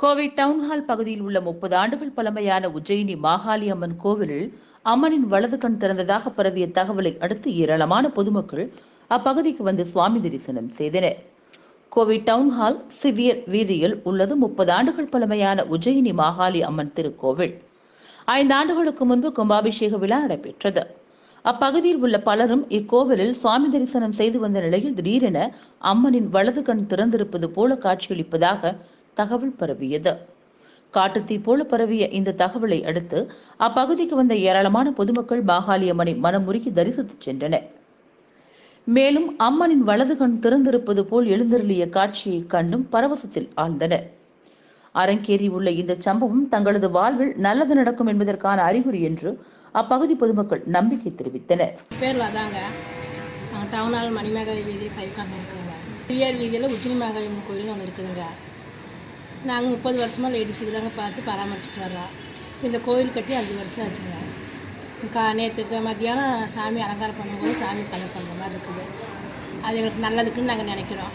Kovai town hall பகுதியில் உள்ள முப்பது ஆண்டுகள் பழமையான உஜ்ஜயினி மாகாளி அம்மன் கோவிலில் அம்மனின் வலது கண் திறந்ததாக பரவிய தகவலை அடுத்து ஏராளமான பொதுமக்கள் அப்பகுதிக்கு வந்து சுவாமி தரிசனம் செய்தனர். கோவை டவுன்ஹால் சிவியர் வீதியில் உள்ளது முப்பது ஆண்டுகள் பழமையான உஜ்ஜயினி மாகாளி அம்மன் திருக்கோவில். ஐந்து ஆண்டுகளுக்கு முன்பு கும்பாபிஷேக விழா நடைபெற்றது. அப்பகுதியில் உள்ள பலரும் இக்கோவிலில் சுவாமி தரிசனம் செய்து வந்த நிலையில் திடீரென அம்மனின் வலது கண் திறந்திருப்பது போல காட்சியளிப்பதாக தகவல் பரவியது. காட்டுத்தீ போல பரவிய இந்த தகவலை அடுத்து அப்பகுதிக்கு வந்த ஏராளமான பொதுமக்கள் பாகாலியம்மனை அம்மனை மனமுருகி தரிசித்து சென்றனர். மேலும் அம்மனின் வலது கண் திறந்திருப்பது போல் எழுந்தருளிய காட்சியை கண்டும் பரவசத்தில் ஆழ்ந்தனர். அரங்கேறி உள்ள இந்த சம்பவம் தங்களது வாழ்வில் நல்லது நடக்கும் என்பதற்கான அறிகுறி என்று அப்பகுதி பொதுமக்கள் நம்பிக்கை தெரிவித்தனர். பேரில் அதாங்க. டவுன் ஹால் மணிமேகலை வீதி பைக்கான இருக்குதுங்க பிவிஆர் வீதியில் உச்சினி மேகாளியம்மன் கோயில் ஒன்று இருக்குதுங்க. நாங்கள் முப்பது வருஷமாக லேடிஸுக்கு தாங்க பார்த்து பராமரிச்சுட்டு வர்றோம். இந்த கோயில் கட்டி அஞ்சு வருஷம் ஆச்சுங்க. கா நேற்றுக்கு மத்தியானம் சாமி அலங்காரம் பண்ணும்போது சாமி கண்ணு தந்த மாதிரி இருக்குது. அது எங்களுக்கு நல்லதுக்குன்னு நாங்கள் நினைக்கிறோம்.